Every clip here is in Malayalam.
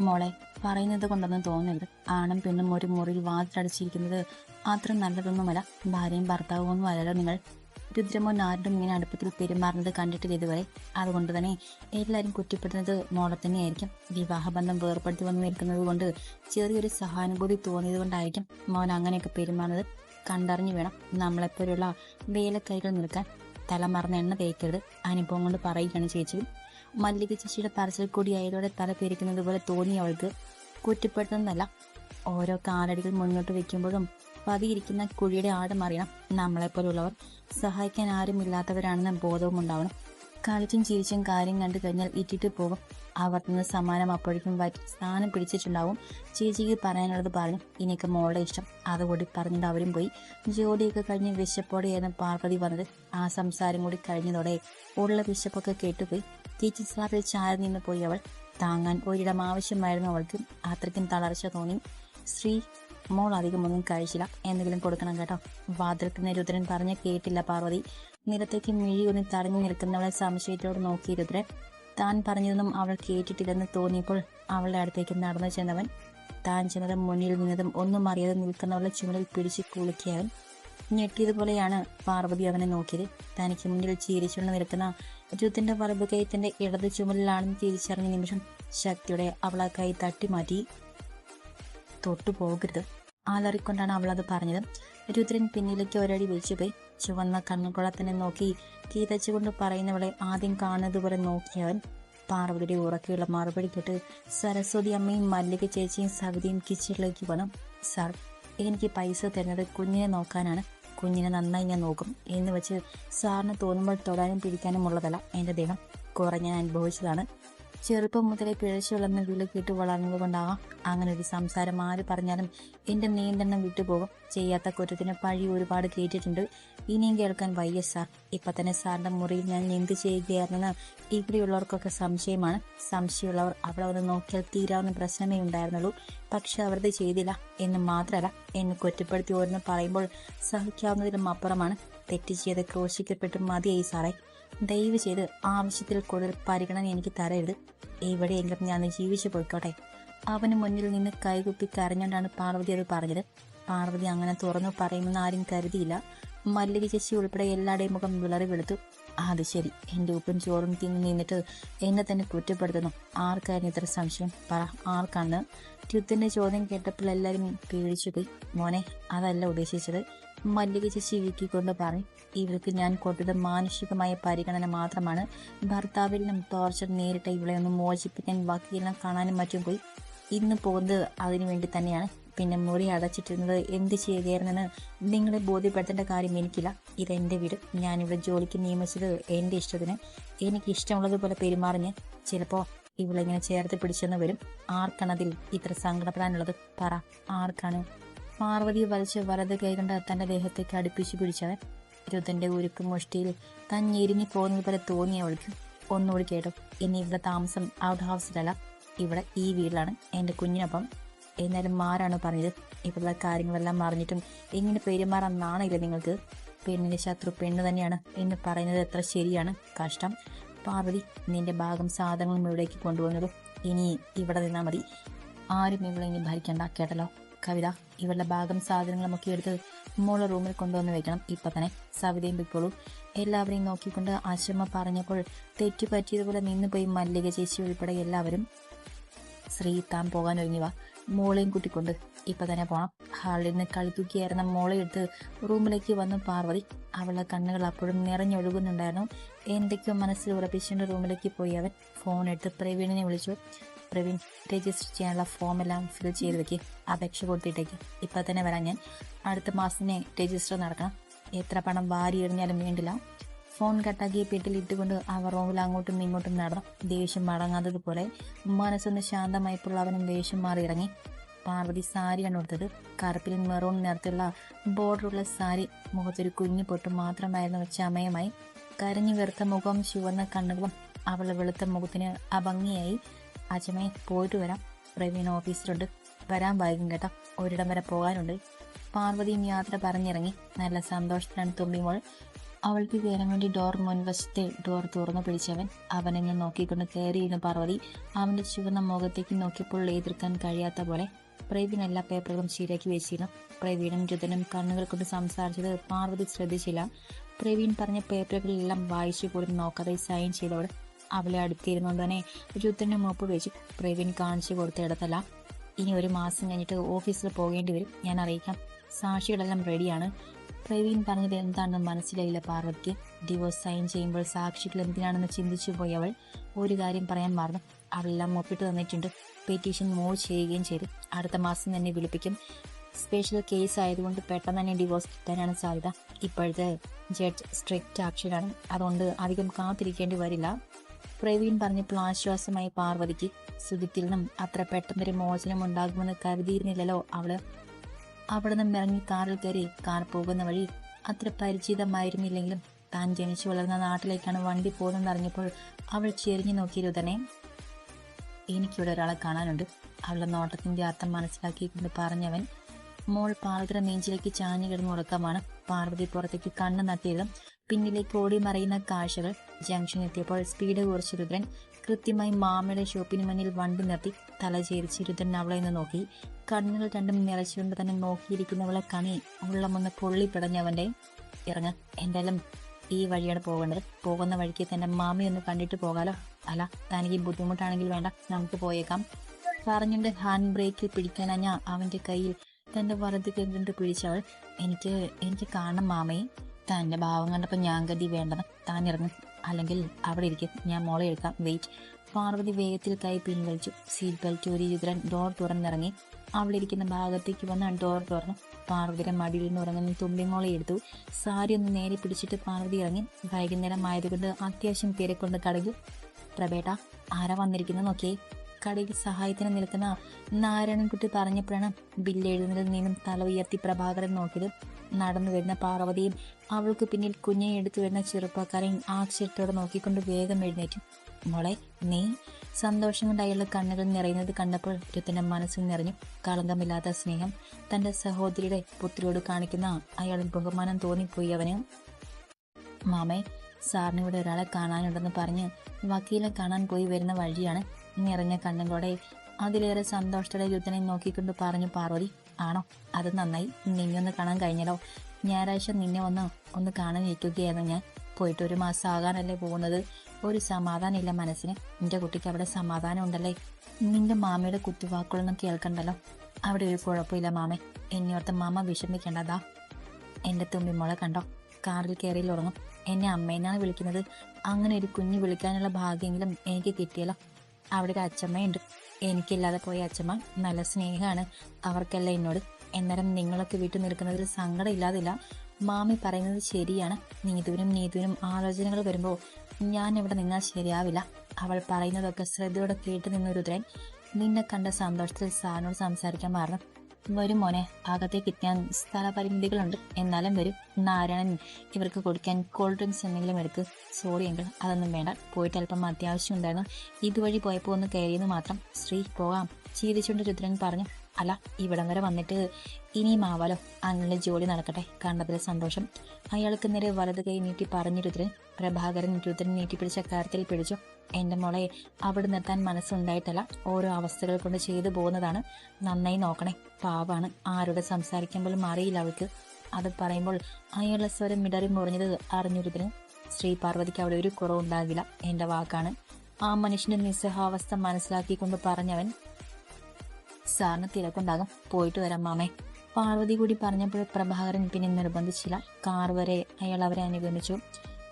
മോളെ പറയുന്നത് കൊണ്ടൊന്നും തോന്നരുത്. ആണും പെണ്ണും ഒരു മുറിയിൽ വാതിലടച്ചിരിക്കുന്നത് അത്ര നല്ലതൊന്നുമല്ല. ഭാര്യയും ഭർത്താവും ഒന്നും അല്ലല്ലോ നിങ്ങൾ. രുദ്രമോൻ ആരുടെ ഇങ്ങനെ അടുപ്പത്തിൽ പെരുമാറുന്നത് കണ്ടിട്ടില്ല ഇതുവരെ. അതുകൊണ്ട് തന്നെ എല്ലാവരും കുറ്റപ്പെടുന്നത് മോളെ തന്നെയായിരിക്കും. വിവാഹബന്ധം വേർപ്പെടുത്തി വന്നു നിൽക്കുന്നത് കൊണ്ട് ചെറിയൊരു സഹാനുഭൂതി തോന്നിയത് കൊണ്ടായിരിക്കും മോൻ അങ്ങനെയൊക്കെ പെരുമാറുന്നത്. കണ്ടറിഞ്ഞു വേണം നമ്മളെപ്പോലുള്ള വേലക്കൈകൾ നിൽക്കാൻ. തലമറന്ന് എണ്ണ തേക്കരുത്. അനുഭവം കൊണ്ട് പറയുകയാണ് ചേച്ചി മല്ലിക ചേച്ചിയുടെ തറച്ചിൽ കൂടി അയലോടെ തല പെരിക്കുന്നത് പോലെ തോന്നി അവൾക്ക്. കുറ്റപ്പെടുത്തുന്നതല്ല. ഓരോ കാലടികൾ മുന്നോട്ട് വെക്കുമ്പോഴും പതിയിരിക്കുന്ന കുഴിയുടെ ആഴം അറിയണം. നമ്മളെപ്പോലുള്ളവർ സഹായിക്കാൻ ആരുമില്ലാത്തവരാണെന്ന ബോധവും ഉണ്ടാവണം. കളിച്ചും ചിരിച്ചും കാര്യം കണ്ടു കഴിഞ്ഞാൽ ഇറ്റിട്ട് പോകും. അവർത്തുന്ന സമ്മാനം അപ്പോഴേക്കും വറ്റി സ്ഥാനം പിടിച്ചിട്ടുണ്ടാവും. ചേച്ചിക്ക് പറയാനുള്ളത് പറഞ്ഞു. ഇനിയൊക്കെ മോളുടെ ഇഷ്ടം. അതുകൂടി പറഞ്ഞിട്ട് അവരും പോയി. ജോലിയൊക്കെ കഴിഞ്ഞ് വിശപ്പോടെയായിരുന്നു പാർവതി വന്നത്. ആ സംസാരം കൂടി കഴിഞ്ഞതോടെ ഉള്ള വിശപ്പൊക്കെ കേട്ടുപോയി. ടീച്ചർ സ്ലാബിൽ നിന്ന് പോയി അവൾ താങ്ങാൻ ഒരിടം ആവശ്യമായിരുന്നു അവൾക്ക്. അത്രയ്ക്കും തളർച്ച തോന്നി. ശ്രീ മോൾ അധികമൊന്നും കഴിച്ചില്ല. എന്തെങ്കിലും കൊടുക്കണം കേട്ടോ. വാതിൽക്കുന്ന രുദ്രൻ പറഞ്ഞ കേട്ടില്ല പാർവതി. നിലത്തേക്ക് മിഴിയൊന്നി തടഞ്ഞു നിൽക്കുന്നവളെ സംശയത്തോട് നോക്കി രുദ്രൻ. താൻ പറഞ്ഞതൊന്നും അവൾ കേട്ടിട്ടില്ലെന്ന് തോന്നിയപ്പോൾ അവളുടെ അടുത്തേക്ക് നടന്നു ചെന്നവൻ. താൻ ചെന്നതും മുന്നിൽ നിന്നതും ഒന്നും അറിയാതെ നിൽക്കുന്നവളെ ചുമലിൽ പിടിച്ച് കുളുക്കിയവൻ ഞെട്ടിയതുപോലെയാണ് പാർവതി അവനെ നോക്കിയത്. തനിക്ക് മുന്നിൽ ചീരിച്ചുകൊണ്ട് നിൽക്കുന്ന രുദ്രന്റെ വലത് കൈത്തിന്റെ തന്റെ ഇടത് ചുമലിലാണെന്ന് തിരിച്ചറിഞ്ഞ നിമിഷം ശക്തിയുടെ അവൾ ആ കൈ തട്ടിമാറ്റി. തൊട്ടു പോകരുത് ആലറിക്കൊണ്ടാണ് അവൾ അത് പറഞ്ഞത്. രുദ്രൻ പിന്നിലേക്ക് ഒരടി വെച്ചുപോയി. ചുവന്ന കണ്ണുകുളത്തിനെ നോക്കി കീതച്ചുകൊണ്ട് പറയുന്നവളെ ആദ്യം കാണുന്നതുപോലെ നോക്കിയവൻ പാർവതിയുടെ ഉറക്കെയുള്ള മറുപടി കേട്ട് സരസ്വതി അമ്മയും മല്ലിക ചേച്ചിയും സവിതയും കിച്ചണിലേക്ക് വന്നു. സാർ എനിക്ക് പൈസ തരുന്നത് കുഞ്ഞിനെ നോക്കാനാണ്. കുഞ്ഞിനെ നന്നായി ഞാൻ നോക്കും. എന്ന് വെച്ച് സാറിന് തോന്നുമ്പോൾ തൊടാനും പിടിക്കാനും ഉള്ളതല്ല എന്റെ ദേഹം. കുറെ ഞാൻ അനുഭവിച്ചതാണ്. ചെറുപ്പം മുതലേ പിഴച്ചുള്ളെന്ന് വിളിക്കിട്ട് വളർന്നത് കൊണ്ടാവാം അങ്ങനെ ഒരു സംസാരം ആര് പറഞ്ഞാലും എന്റെ നിയന്ത്രണം വിട്ടുപോകും. ചെയ്യാത്ത കുറ്റത്തിന് പഴി ഒരുപാട് കേട്ടിട്ടുണ്ട്. ഇനിയും കേൾക്കാൻ വയ്യ സാർ. ഇപ്പൊ തന്നെ സാറിന്റെ മുറിയിൽ ഞാൻ എന്ത് ചെയ്യുകയായിരുന്നെന്ന് ഇവിടെയുള്ളവർക്കൊക്കെ സംശയമാണ്. സംശയമുള്ളവർ അവിടെ വന്ന് നോക്കിയാൽ തീരാവുന്ന പ്രശ്നമേ ഉണ്ടായിരുന്നുള്ളൂ. പക്ഷെ അവരത് ചെയ്തില്ല എന്ന് മാത്രമല്ല എന്നെ കുറ്റപ്പെടുത്തി ഓരോന്ന് പറയുമ്പോൾ സഹിക്കാവുന്നതിലും അപ്പുറമാണ്. തെറ്റ് ചെയ്ത് ക്രോശിക്കപ്പെട്ട് മതിയായി സാറേ. ദയവ് ചെയ്ത് ആവശ്യത്തിൽ കൂടുതൽ പരിഗണന എനിക്ക് തരരുത്. എവിടെയെങ്കിലും ഞാൻ ജീവിച്ചു പോയിക്കോട്ടെ. അവന് മുന്നിൽ നിന്ന് കൈകുപ്പി കരഞ്ഞുകൊണ്ടാണ് പാർവതി അത് പറഞ്ഞത്. പാർവതി അങ്ങനെ തുറന്നു പറയുമെന്ന് ആരും കരുതിയില്ല. മല്ലിക ചേച്ചി ഉൾപ്പെടെ എല്ലാവരുടെയും മുഖം വിളറി വെളുത്തു. അത് ശരി. എന്റെ ഉപ്പും ചോറും തിന്നു നിന്നിട്ട് എന്നെ തന്നെ കുറ്റപ്പെടുത്തുന്നു. ആർക്കായിരുന്നു ഇത്ര സംശയം? പറ. ആർക്കാണ്? യുദ്ധന്റെ ചോദ്യം കേട്ടപ്പോൾ എല്ലാവരും പേടിച്ചു പോയി മോനെ അതല്ല ഉദ്ദേശിച്ചത്. മല്ലിക ചേച്ചി വീക്കിക്കൊണ്ട് പറഞ്ഞു ഇവൾക്ക് ഞാൻ കൊടുത്തത് മാനുഷികമായ പരിഗണന മാത്രമാണ്. ഭർത്താവിൽ നിന്നും ടോർച്ചർ നേരിട്ട ഇവളെ ഒന്ന് മോചിപ്പിക്കാൻ ബാക്കിയെല്ലാം കാണാനും മറ്റും പോയി. ഇന്ന് പോകുന്നത് അതിനു വേണ്ടി തന്നെയാണ്. പിന്നെ മുറി അടച്ചിട്ടിരുന്നത് എന്ത് ചെയ്യുകയായിരുന്നെന്ന് നിങ്ങളെ ബോധ്യപ്പെടുത്തേണ്ട കാര്യം എനിക്കില്ല. ഇതെന്റെ വീട്. ഞാനിവിടെ ജോലിക്ക് നിയമിച്ചത് എന്റെ ഇഷ്ടത്തിന്. എനിക്ക് ഇഷ്ടമുള്ളതുപോലെ പെരുമാറിഞ്ഞ് ചിലപ്പോ ഇവളിങ്ങനെ ചേർത്ത് പിടിച്ചെന്ന് വരും. ആർക്കാണതിൽ ഇത്ര സങ്കടപ്പെടാനുള്ളത്? പറ. ആർക്കാണ്? പാർവതി വലിച്ച് വലത് കൈകൊണ്ട് തന്റെ ദേഹത്തേക്ക് അടുപ്പിച്ചു പിടിച്ചവൻ രുദ്രന്റെ ഉരുക്ക് മുഷ്ടിയിൽ താൻ ഞെരിഞ്ഞു പോകുന്നത് പോലെ തോന്നി അവൾക്ക്. ഒന്നുകൂടി കേട്ടോ. ഇനി ഇവിടെ താമസം ഔട്ട് ഹൗസിലല്ല ഇവിടെ ഈ വീട്ടിലാണ് എന്റെ കുഞ്ഞിനൊപ്പം. എന്നാലും മാറാണ് പറഞ്ഞത്? ഇവിടുള്ള കാര്യങ്ങളെല്ലാം അറിഞ്ഞിട്ടും എങ്ങനെ പെരുമാറാൻ നാണയില്ല നിങ്ങൾക്ക്? പെണ്ണിന്റെ ശത്രു പെണ്ണ് തന്നെയാണ്. എന്ന് പറയുന്നത് എത്ര ശരിയാണ്? കഷ്ടം. പാർവതി നിന്റെ ഭാഗം സാധനങ്ങളും ഇവിടേക്ക് കൊണ്ടുവന്നത് ഇനി ഇവിടെ നിന്നാൽ മതി. ആരും ഇവിടെ ഇനി ഭരിക്കണ്ട കേട്ടല്ലോ? കവിത ഇവരുടെ ഭാഗം സാധനങ്ങളും ഒക്കെ എടുത്ത് മോളെ റൂമിൽ കൊണ്ടുവന്ന് വെക്കണം. ഇപ്പൊ തന്നെ സവിതയും പിപ്പോളും എല്ലാവരെയും നോക്കിക്കൊണ്ട് ആശ്രമ പറഞ്ഞപ്പോൾ തെറ്റു പറ്റിയതുപോലെ നിന്നുപോയി മല്ലിക ചേച്ചി ഉൾപ്പെടെ എല്ലാവരും. ശ്രീ താൻ പോകാൻ ഒരുങ്ങിയവ മോളെയും കൂട്ടിക്കൊണ്ട് ഇപ്പൊ തന്നെ പോണം. ഹാളിൽ നിന്ന് കളിക്കുകയായിരുന്ന മോളെ എടുത്ത് റൂമിലേക്ക് വന്നു പാർവതി. അവളുടെ കണ്ണുകൾ അപ്പോഴും നിറഞ്ഞൊഴുകുന്നുണ്ടായിരുന്നു. എന്തൊക്കെയോ മനസ്സിൽ ഉറപ്പിച്ചുകൊണ്ട് റൂമിലേക്ക് പോയി അവൻ. ഫോൺ എടുത്ത് പ്രവീണിനെ വിളിച്ചു. പ്രവീൺ രജിസ്റ്റർ ചെയ്യാനുള്ള ഫോം എല്ലാം ഫിൽ ചെയ്ത് വെക്കി. അപേക്ഷ കൊടുത്തിട്ടേക്ക്. ഇപ്പൊ തന്നെ വരാം ഞാൻ. അടുത്ത മാസം രജിസ്റ്റർ നടക്കണം. എത്ര പണം വാരി എറിഞ്ഞാലും വേണ്ടില്ല. ഫോൺ കട്ടാക്കി പെട്ടിൽ ഇട്ടുകൊണ്ട് അവർ റൂമിൽ അങ്ങോട്ടും ഇങ്ങോട്ടും നടന്നു. ദേഷ്യം മടങ്ങാത്തതുപോലെ മനസ്സൊന്ന് ശാന്തമായപ്പോൾ അവനും ദേഷ്യം മാറി ഇറങ്ങി. പാർവതി സാരിയാണ് കൊടുത്തത്. കറുപ്പിലും മെറൂൺ നിറത്തിലുള്ള ബോർഡറുള്ള സാരി മുഖത്തൊരു കുഞ്ഞു പൊട്ട് മാത്രമായിരുന്നു ചമയമായി കരഞ്ഞു വെറുത്ത മുഖം ചുവന്ന കണ്ണുകളും അവളെ വെളുത്ത മുഖത്തിന് അഭംഗിയായി. അജമയെ പോയിട്ട് വരാം. പ്രവീൺ ഓഫീസിലുണ്ട് വരാൻ വൈകും കേട്ടോ. ഒരിടം വരെ പോകാനുണ്ട്. പാർവതിയും യാത്ര പറഞ്ഞിറങ്ങി. നല്ല സന്തോഷത്തിലാണ് തുമ്പിമോൾ. അവൾക്ക് കയറാൻ വേണ്ടി ഡോർ മുൻവശത്തെ ഡോർ തുറന്നു പിടിച്ചവൻ അവനെന്നെ നോക്കിക്കൊണ്ട് കയറിയിരുന്നു പാർവതി. അവന്റെ ചുവന്ന മുഖത്തേക്ക് നോക്കിയപ്പോൾ എതിർക്കാൻ കഴിയാത്ത പോലെ പ്രവീൺ എല്ലാ പേപ്പറുകളും ശരിയാക്കി വെച്ചിരുന്നു. പ്രവീണും രുതനും കണ്ണുകൾ കൊണ്ട് സംസാരിച്ചത് പാർവതി ശ്രദ്ധിച്ചില്ല. പ്രവീൺ പറഞ്ഞ പേപ്പറുകളെല്ലാം വായിച്ചു പോലും നോക്കാതെ സൈൻ ചെയ്തവൾ അവളെ അടുത്തിരുന്നുകൊണ്ട് തന്നെ രുദ്രന്റെ മൂപ്പ് വെച്ച് പ്രവീൺ കാണിച്ചു കൊടുത്ത ഇടത്തല്ല. ഇനി ഒരു മാസം കഴിഞ്ഞിട്ട് ഓഫീസിൽ പോകേണ്ടി വരും. ഞാൻ അറിയിക്കാം. സാക്ഷികളെല്ലാം റെഡിയാണ് പ്രവീൺ പറഞ്ഞത് എന്താണെന്ന് മനസ്സിലായില്ല പാർവതിക്ക്. ഡിവോഴ്സ് സൈൻ ചെയ്യുമ്പോൾ സാക്ഷികൾ എന്തിനാണെന്ന് ചിന്തിച്ചു പോയി അവൾ. ഒരു കാര്യം പറയാൻ മറന്നു. അവളെല്ലാം ഒപ്പിട്ട് തന്നിട്ടുണ്ട്. പെറ്റീഷൻ മൂവ് ചെയ്യുകയും ചെയ്തു അടുത്ത മാസം തന്നെ വിളിപ്പിക്കും സ്പെഷ്യൽ കേസ് ആയതുകൊണ്ട് പെട്ടെന്ന് തന്നെ ഡിവോഴ്സ് കിട്ടാനാണ് സാധ്യത ഇപ്പോഴത്തെ ജഡ്ജ് സ്ട്രിക്റ്റ് ആക്ഷനാണ് അതുകൊണ്ട് അധികം കാത്തിരിക്കേണ്ടി വരില്ല പ്രവീൺ പറഞ്ഞപ്പോൾ ആശ്വാസമായി പാർവതിക്ക് സുധിത്തിൽ നിന്നും അത്ര പെട്ടെന്നൊരു മോചനം ഉണ്ടാകുമെന്ന് കരുതിയിരുന്നില്ലല്ലോ അവൾ അവിടെ നിന്നും ഇറങ്ങി കാറിൽ കയറി കാർ പോകുന്ന വഴി അത്ര പരിചിതമായിരുന്നില്ലെങ്കിലും താൻ ജനിച്ചു വളർന്ന നാട്ടിലേക്കാണ് വണ്ടി പോകുന്നതെന്ന് അറിഞ്ഞപ്പോൾ അവൾ ചെരിഞ്ഞു നോക്കിയിരുതനെ എനിക്കിവിടെ ഒരാളെ കാണാനുണ്ട്. അവളുടെ നോട്ടത്തിന്റെ അർത്ഥം മനസ്സിലാക്കിക്കൊണ്ട് പറഞ്ഞവൻ മോൾ പാർവതിയുടെ നെഞ്ചിലേക്ക് ചാഞ്ഞു കിടന്ന് ഉറക്കമാണ്. പാർവതി പുറത്തേക്ക് കണ്ണ് നട്ടിയതും പിന്നിലേക്ക് ഓടി മറയുന്ന കാഴ്ചകൾ ജംഗ്ഷൻ എത്തിയപ്പോൾ സ്പീഡ് കുറച്ച് രുദ്രൻ കൃത്യമായി മാമയുടെ ഷോപ്പിന് മുന്നിൽ വണ്ടി നിർത്തി തല ചേരിച്ച് രുദ്രൻ അവളെ നിന്ന് നോക്കി. കണ്ണുകൾ രണ്ടും നിറച്ചുകൊണ്ട് തന്നെ നോക്കിയിരിക്കുന്നവളെ കണി. ഉള്ളമൊന്ന് പൊള്ളി പിടഞ്ഞവന്റെ ഇറങ്ങ. എന്തായാലും ഈ വഴിയാണ് പോകേണ്ടത്. പോകുന്ന വഴിക്ക് തന്നെ മാമി ഒന്ന് കണ്ടിട്ട് പോകാലോ. അല്ല തനിക്ക് ബുദ്ധിമുട്ടാണെങ്കിൽ വേണ്ട നമുക്ക് പോയേക്കാം. പറഞ്ഞുകൊണ്ട് ഹാൻഡ് ബ്രേക്കിൽ പിടിക്കാനഞ്ഞ അവന്റെ കയ്യിൽ തന്റെ വറുതി കണ്ടിട്ട് പിടിച്ചവൾ എനിക്ക് എനിക്ക് കാണണം മാമയെ തന്റെ ഭാവം കണ്ടപ്പോൾ ഞാൻ ഗതി വേണ്ടെന്ന് താൻ ഇറങ്ങും. അല്ലെങ്കിൽ അവിടെ ഇരിക്കും. ഞാൻ മോളെ എടുക്കാം. വെയിറ്റ്. പാർവതി വേഗത്തിൽ കൈ പിൻവലിച്ചു. സീറ്റ് ബെൽറ്റ് ഒരു രുദ്രൻ ഡോർ തുറന്നിറങ്ങി. അവിടെ ഇരിക്കുന്ന ഭാഗത്തേക്ക് വന്ന് ഡോർ തുറന്നു. പാർവതിയുടെ മടിയിൽ നിന്ന് ഉറങ്ങുന്ന തുമ്പിമോളെ എടുത്തു. സാരി ഒന്ന് നേരെ പിടിച്ചിട്ട് പാർവതി ഇറങ്ങി. വൈകുന്നേരം ആയതുകൊണ്ട് അത്യാവശ്യം തിരക്കൊണ്ട് കടകിൽ പ്രബേട്ട ആരാ വന്നിരിക്കുന്നത് നോക്കിയേ? കടയിൽ സഹായത്തിന് നിൽക്കുന്ന നാരായണൻകുട്ടി പറഞ്ഞപ്പോഴാണ് ബില്ല് എഴുതുന്നതിൽ നിന്നും തല ഉയർത്തി പ്രഭാകരൻ നോക്കിയത്. നടന്നു വരുന്ന പാർവതിയും അവൾക്ക് പിന്നിൽ കുഞ്ഞെ എടുത്തു വരുന്ന ചെറുപ്പക്കാരെയും ആക്ഷരത്തോടെ നോക്കിക്കൊണ്ട് വേഗം എഴുന്നേറ്റു. മോളെ നീ? സന്തോഷം കൊണ്ട് അയാളുടെ കണ്ണുകൾ നിറയുന്നത് കണ്ടപ്പോൾ രുത്തന്റെ മനസ്സിൽ നിറഞ്ഞു. കളങ്കമില്ലാത്ത സ്നേഹം തന്റെ സഹോദരിയുടെ പുത്രിയോട് കാണിക്കുന്ന അയാളിൽ ബഹുമാനം തോന്നിപ്പോയി അവന്. മാമേ സാറിന് ഇവിടെ ഒരാളെ കാണാനുണ്ടെന്ന് പറഞ്ഞ് വക്കീലെ കാണാൻ പോയി വരുന്ന വഴിയാണ് നിറഞ്ഞ കണ്ണുകളോടെ അതിലേറെ സന്തോഷത്തോടെ രുദ്രനെ നോക്കിക്കൊണ്ട് പറഞ്ഞു പാർവതി ആണോ? അത് നന്നായി. നിന്നെ ഒന്ന് കാണാൻ കഴിഞ്ഞല്ലോ. ഞായറാഴ്ച നിന്നെ ഒന്ന് ഒന്ന് കാണാൻ ഇരിക്കുകയായിരുന്നു ഞാൻ. പോയിട്ട് ഒരു മാസം ആകാനല്ലേ പോകുന്നത്. ഒരു സമാധാനമില്ല മനസ്സിന്. നിന്റെ കുട്ടിക്ക് അവിടെ സമാധാനം ഉണ്ടല്ലേ? നിന്റെ മാമയുടെ കുത്തുവാക്കുകളൊന്നും കേൾക്കണ്ടല്ലോ. അവിടെ ഒരു കുഴപ്പമില്ല മാമേ. എന്നോർത്ത് മാമ വിഷമിക്കേണ്ടതാ എന്റെ തുമ്പിമോളെ കണ്ടോ? കാറിൽ കയറിയിൽ ഉറങ്ങും എന്നെ അമ്മേനാണ് വിളിക്കുന്നത്. അങ്ങനെ ഒരു കുഞ്ഞ് വിളിക്കാനുള്ള ഭാഗ്യമെങ്കിലും എനിക്ക് കിട്ടിയല്ലോ. അവിടെ ഒരു അച്ഛമ്മയുണ്ട്. എനിക്കില്ലാതെ പോയ അച്ഛമ്മ നല്ല സ്നേഹമാണ്. അവർക്കല്ല എന്നോട് എന്നാലും നിങ്ങളൊക്കെ വീട്ടിൽ നിൽക്കുന്നതിൽ സങ്കടം ഇല്ലാതില്ല. മാമി പറയുന്നത് ശരിയാണ്. നീതുവിനും നീതുവിനും ആലോചനകൾ വരുമ്പോൾ ഞാൻ ഇവിടെ നിന്നാൽ ശരിയാവില്ല. അവൾ പറയുന്നതൊക്കെ ശ്രദ്ധയോടെ കേട്ട് നിന്നൊരുദ്രൻ നിന്നെ കണ്ട സന്തോഷത്തിൽ സാറിനോട് സംസാരിക്കാൻ മാറണം. വരും മോനെ. അകത്തേക്ക് എത്താൻ സ്ഥലപരിമിതികളുണ്ട് എന്നാലും വരും. നാരായണൻ ഇവർക്ക് കൊടുക്കാൻ കോൾഡ് ഡ്രിങ്ക്സ് എന്തെങ്കിലും എടുക്ക്. സോറി എങ്കിൽ അതൊന്നും വേണ്ട. പോയിട്ട് അല്പം അത്യാവശ്യം ഉണ്ടായിരുന്നു. ഇതുവഴി പോയപ്പോൾ ഒന്ന് കയറിയെന്ന് മാത്രം. ശ്രീ പോകാം. ചീരിച്ചുകൊണ്ട് രുദ്രൻ പറഞ്ഞു. അല്ല ഇവിടം വരെ വന്നിട്ട് ഇനിയും ആവാലോ അങ്ങനെ ജോലി നടക്കട്ടെ. കണ്ടതിലെ സന്തോഷം. അയാൾക്ക് നേരെ വലത് കൈ നീട്ടി പറഞ്ഞു രുദ്രൻ പ്രഭാകരൻ രുദ്രൻ നീട്ടിപ്പിടിച്ച കാര്യത്തിൽ പിടിച്ചു. എന്റെ മോളെ അവിടെ നിർത്താൻ മനസ്സുണ്ടായിട്ടല്ല. ഓരോ അവസ്ഥകൾ കൊണ്ട് ചെയ്തു പോകുന്നതാണ്. നന്നായി നോക്കണേ. പാവാണ്. ആരോട് സംസാരിക്കുമ്പോഴും അറിയില്ല അവൾക്ക്. അത് പറയുമ്പോൾ അയാളുടെ സ്വരം മിടറി മുറിഞ്ഞത് അറിഞ്ഞു രുദ്രൻ ശ്രീ പാർവതിക്ക് അവിടെ ഒരു കുറവുണ്ടാകില്ല. എന്റെ വാക്കാണ്. ആ മനുഷ്യന്റെ നിസ്സഹാവസ്ഥ മനസ്സിലാക്കിക്കൊണ്ട് പറഞ്ഞവൻ സാറിന് തിരക്കുണ്ടാകും. പോയിട്ട് വരാം മാമേ. പാർവതി കൂടി പറഞ്ഞപ്പോൾ പ്രഭാകരൻ പിന്നെ നിർബന്ധിച്ചില്ല. കാർ വരെ അയാൾ അവരെ അനുഗമിച്ചു.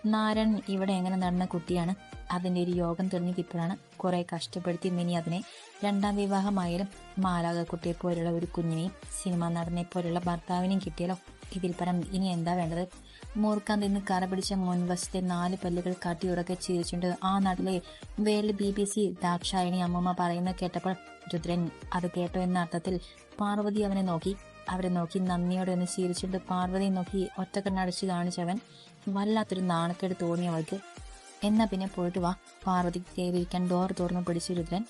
നാരായൺ ഇവിടെ എങ്ങനെ നടന്ന കുട്ടിയാണ്? അതിന്റെ ഒരു യോഗം തെളിഞ്ഞു കിട്ടുകയാണ് കുറെ കഷ്ടപ്പെടുത്തി മിനി അതിനെ രണ്ടാം വിവാഹമായാലും മാലാക കുട്ടിയെ പോലുള്ള ഒരു കുഞ്ഞിനെയും സിനിമ നടനെ പോലുള്ള ഭർത്താവിനെയും കിട്ടിയാലോ ഇതിൽ പരം ഇനി എന്താ വേണ്ടത്? മൂർക്കാൻ നിന്ന് കറ പിടിച്ച മുൻവശത്തെ നാല് പല്ലുകൾ കട്ടിയുറക്കെ ചിരിച്ചുണ്ട് ആ നാട്ടിലെ world B B C Dakshayani അമ്മമ്മ പറയുന്ന കേട്ടപ്പോൾ രുദ്രൻ അത് കേട്ടോ എന്ന അർത്ഥത്തിൽ പാർവതി അവനെ നോക്കി. അവരെ നോക്കി നന്ദിയോടെ ഒന്ന് ചിരിച്ചുണ്ട് പാർവതി നോക്കി ഒറ്റ ഒറ്റക്കണ്ണടച്ച് കാണിച്ചവൻ വല്ലാത്തൊരു നാണക്കേട് തോന്നി അവൾക്ക്. എന്നാ പിന്നെ പോയിട്ട് വാ. പാർവതിക്ക് കയറിയിരിക്കാൻ ഡോർ തുറന്നു പിടിച്ചു രുദ്രൻ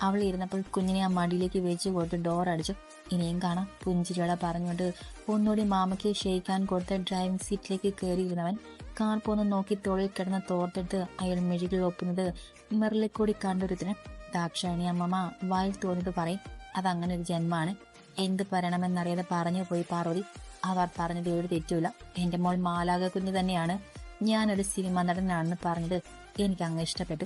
അവൾ ഇരുന്നപ്പോൾ കുഞ്ഞിനെ ആ മടിയിലേക്ക് വെച്ച് കൊടുത്ത് ഡോർ അടിച്ചു. ഇനിയും കാണാം. പുഞ്ചിരിയോടെ പറഞ്ഞുകൊണ്ട് ഒന്നുകൂടി മാമയ്ക്ക് ഷെയ്ക്കാൻ കൊടുത്ത ഡ്രൈവിംഗ് സീറ്റിലേക്ക് കയറിയിരുന്നവൻ കാർ പോന്ന് നോക്കി തോളിൽ കിടന്ന തോർത്തെടുത്ത് അയാൾ മെഴുകിൽ ഒപ്പുന്നത് മെറിലെ കൂടി കണ്ടൊരുത്തിന്. ദാക്ഷായണി അമ്മമ്മ വായിൽ തോന്നിട്ട് പറയും അതങ്ങനെ ഒരു ജന്മമാണ്. എന്ത് പറയണമെന്നറിയാതെ പറഞ്ഞു പോയി പാർവതി. അവർ പറഞ്ഞത് ഒരു തെറ്റുമില്ല. എന്റെ മോൾ മാലാക കുഞ്ഞ് തന്നെയാണ്. ഞാനൊരു സിനിമ നടനാണെന്ന് പറഞ്ഞത് എനിക്ക് അങ്ങ് ഇഷ്ടപ്പെട്ടു.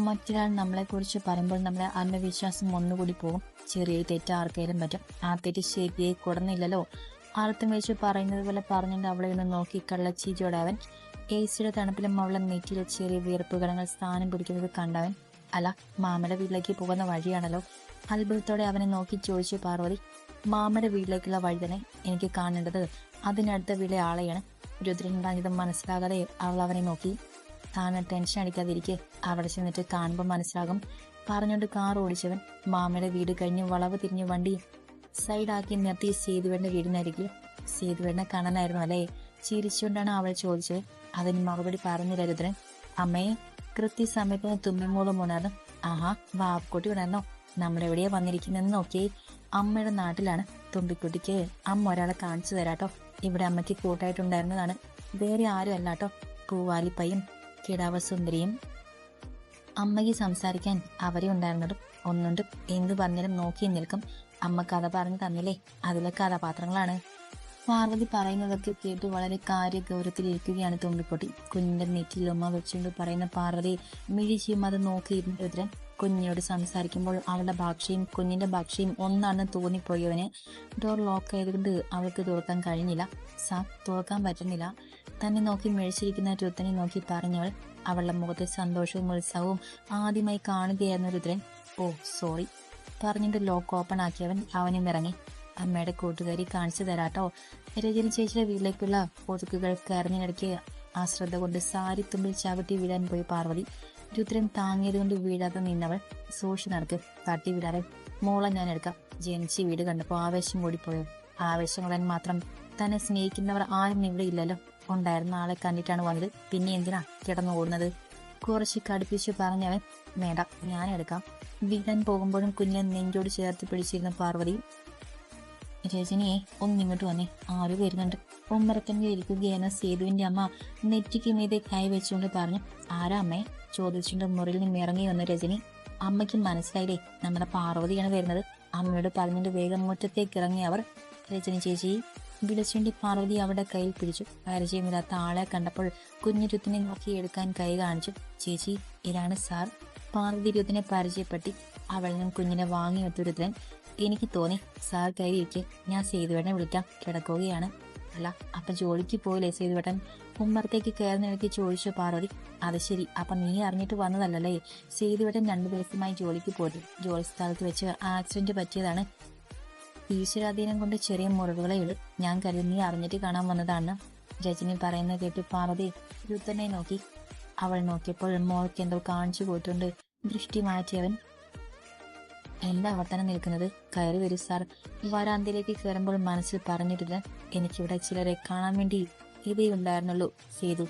മറ്റൊരാൾ നമ്മളെക്കുറിച്ച് പറയുമ്പോൾ നമ്മളെ അന്ധവിശ്വാസം ഒന്നുകൂടി പോകും. ചെറിയ തെറ്റ് ആർക്കെങ്കിലും പറ്റും. ആ തെറ്റ് ശരിയായി കൊടുന്നില്ലല്ലോ. അർത്ഥം വെച്ച് പറയുന്നത് പോലെ പറഞ്ഞുകൊണ്ട് അവളെ ഒന്ന് നോക്കി കള്ളച്ചീരിയോടെ അവൻ. എ സിയുടെ തണുപ്പിലും അവളെ നെറ്റിയിലെ ചെറിയ വീർപ്പ് കടങ്ങൾ സ്ഥാനം പിടിക്കുന്നത് കണ്ടവൻ. അല്ല മാമയുടെ വീട്ടിലേക്ക് പോകുന്ന വഴിയാണല്ലോ. അത്ഭുതത്തോടെ അവനെ നോക്കി ചോദിച്ചു പാർവതി. മാമയുടെ വീട്ടിലേക്കുള്ള വഴി തന്നെ എനിക്ക് കാണേണ്ടത് അതിനടുത്ത വീട്ടിലെ ആളെയാണ്. രുദ്രൻ ഉണ്ടായത് മനസ്സിലാകാതെ അവൾ അവനെ നോക്കി. താൻ ടെൻഷൻ അടിക്കാതിരിക്കെ. അവിടെ ചെന്നിട്ട് കാണുമ്പോൾ മനസ്സിലാകും പറഞ്ഞുകൊണ്ട് കാർ ഓടിച്ചവൻ മാമയുടെ വീട് കഴിഞ്ഞ് വളവ് തിരിഞ്ഞ് വണ്ടി സൈഡാക്കി നിർത്തി സേതുവേടിന്റെ വീടിനരികിൽ. സേതുവേടിനെ കാണാനായിരുന്നു അല്ലേ? ചിരിച്ചുകൊണ്ടാണ് അവൾ ചോദിച്ചത്. അതിന് മറുപടി പറഞ്ഞു രരുദ്രൻ അമ്മയെ കൃത്യസമയത്ത് തുമ്മിമൂളും ഉണർന്നു ആഹാ വാപ്പുക്കുട്ടി ഉണർന്നോ നമ്മളെവിടെയാ വന്നിരിക്കുന്നെന്ന് നോക്കിയേ. അമ്മയുടെ നാട്ടിലാണ് തുമ്പിക്കുട്ടിക്ക് അമ്മ ഒരാളെ കാണിച്ചു തരാട്ടോ. ഇവിടെ അമ്മയ്ക്ക് കൂട്ടായിട്ടുണ്ടായിരുന്നതാണ്. വേറെ ആരും അല്ലാട്ടോ പൂവാലിപ്പയും കിടാവ സുന്ദരിയും അമ്മയ്ക്ക് സംസാരിക്കാൻ അവരെ ഉണ്ടായിരുന്നതും ഒന്നുണ്ട് എന്ത് പറഞ്ഞാലും നോക്കി നിൽക്കും. അമ്മ കഥ പറഞ്ഞു തന്നില്ലേ? അതിലെ കഥാപാത്രങ്ങളാണ്. പാർവതി പറയുന്നതൊക്കെ കേട്ട് വളരെ കാര്യഗൗരവത്തിലിരിക്കുകയാണ് തുമ്പിപ്പൊട്ടി. കുഞ്ഞിന്റെ നെറ്റിൽ ഉമ്മ വെച്ചുകൊണ്ട് പറയുന്ന പാർവതി മിഴിച്ചിയും അത് നോക്കിയിരുന്ന രുദ്രൻ കുഞ്ഞിനോട് സംസാരിക്കുമ്പോൾ അവളുടെ ഭാഷയും കുഞ്ഞിന്റെ ഭാഷയും ഒന്നാണെന്ന് തോന്നിപ്പോയവന് ഡോർ ലോക്ക് ആയതുകൊണ്ട് അവൾക്ക് തുറക്കാൻ കഴിഞ്ഞില്ല. സാ തുറക്കാൻ പറ്റുന്നില്ല. തന്നെ നോക്കി മിഴിച്ചിരിക്കുന്ന രുദ്രനെ നോക്കി പറഞ്ഞവൾ അവളുടെ മുഖത്തെ സന്തോഷവും ഉത്സവവും ആദ്യമായി കാണുകയായിരുന്നു രുദ്രൻ ഓ സോറി പറഞ്ഞിട്ട് ലോക്ക് ഓപ്പൺ ആക്കിയവൻ അവനും ഇറങ്ങി. അമ്മയുടെ കൂട്ടുകാരി കാണിച്ചു തരാട്ടോ. രജന ചേച്ചിയുടെ വീട്ടിലേക്കുള്ള ഒതുക്കുകൾ കയറിഞ്ഞിടയ്ക്ക് ആ ശ്രദ്ധ കൊണ്ട് സാരി തുമ്പിൽ ചവിട്ടി വീഴാൻ പോയി പാർവതി രുദ്രൻ താങ്ങിയത് കൊണ്ട് വീഴാതെ നിന്നവൾ സൂക്ഷി നടക്ക് തട്ടി വിടാതെ. മോളെ ഞാൻ എടുക്കാം. ജനിച്ച് വീട് കണ്ടപ്പോൾ ആവേശം കൂടിപ്പോയോ. ആവേശം കൊള്ളാൻ മാത്രം തന്നെ സ്നേഹിക്കുന്നവർ ആരും ഇവിടെ ഇല്ലല്ലോ. ഉണ്ടായിരുന്ന ആളെ കണ്ടിട്ടാണ് വന്നത്. പിന്നെ എന്തിനാ കിടന്നു ഓടുന്നത്? കുറച്ച് കടുപ്പിച്ച് പറഞ്ഞവൻ വേണ്ട ഞാൻ എടുക്കാം. വീഴാൻ പോകുമ്പോഴും കുഞ്ഞിനെ നെഞ്ചോട് ചേർത്ത് പിടിച്ചിരുന്ന പാർവതി രജനിയെ ഒന്നിങ്ങോട്ട് വന്നേ. ആര് വരുന്നുണ്ട്. ഉമ്മറത്തന്നെ ഇരിക്കുകയാണ് സേതുവിന്റെ അമ്മ. നെറ്റിക്ക് മീതെ കൈ വെച്ചുകൊണ്ട് പറഞ്ഞു ആരാ അമ്മേ? ചോദിച്ചുകൊണ്ട് മുറിയിൽ നിന്ന് ഇറങ്ങി വന്ന രജനി. അമ്മയ്ക്ക് മനസ്സിലായില്ലേ നമ്മുടെ പാർവതിയാണ് വരുന്നത്. അമ്മയോട് പറഞ്ഞിട്ട് വേഗം മുറ്റത്തേക്ക് ഇറങ്ങിയ അവർ. രജനി ചേച്ചി വിളിച്ചുണ്ടി പാർവതി അവരുടെ കയ്യിൽ പിടിച്ചു. പരിചയമില്ലാത്ത ആളെ കണ്ടപ്പോൾ കുഞ്ഞിരുത്തിനെ നോക്കി എടുക്കാൻ കൈ കാണിച്ചു. ചേച്ചി ഇതാണ് സാർ. പാർവതി രുത്തിനെ പരിചയപ്പെട്ടി അവളിൽ നിന്നും കുഞ്ഞിനെ വാങ്ങി രുദ്രൻ. എനിക്ക് തോന്നി സാർ കയറിയിരിക്കെ ഞാൻ സേതുവേട്ടനെ വിളിക്കാം. കിടക്കുകയാണ്. അല്ല അപ്പൊ ജോലിക്ക് പോയില്ലേ സേതുവേട്ടൻ? ഉമ്മറത്തേക്ക് നിൽക്കി ചോദിച്ചു പാർവതി. അത് ശരി. അപ്പൊ നീ അറിഞ്ഞിട്ട് വന്നതല്ലല്ലേ? സേതുവേട്ടൻ രണ്ടു ദിവസമായി ജോലിക്ക് പോയിട്ട് ജോലി സ്ഥലത്ത് വെച്ച് ആക്സിഡന്റ് പറ്റിയതാണ്. ഈശ്വരാധീനം കൊണ്ട് ചെറിയ മുറിവുകളേ ഉള്ളൂ ഞാൻ കരുതി നീ അറിഞ്ഞിട്ട് കാണാൻ വന്നതാണ്. രജനി പറയുന്നത് കേട്ട് പാർവതി രുദ്രനെ നോക്കി. അവൾ നോക്കിയപ്പോൾ മോൾക്ക് എന്തോ കാണിച്ചു പോയിട്ടുണ്ട് ദൃഷ്ടി മാറ്റിയവൻ. എന്താ അവർത്തനം നിൽക്കുന്നത്? കയറി വരൂ സാർ. വരാന്തയിലേക്ക് കയറുമ്പോൾ മനസ്സിൽ പറഞ്ഞിട്ടില്ല എനിക്കിവിടെ ചിലരെ കാണാൻ വേണ്ടി ഇതേ ഉണ്ടായിരുന്നുള്ളൂ സേതു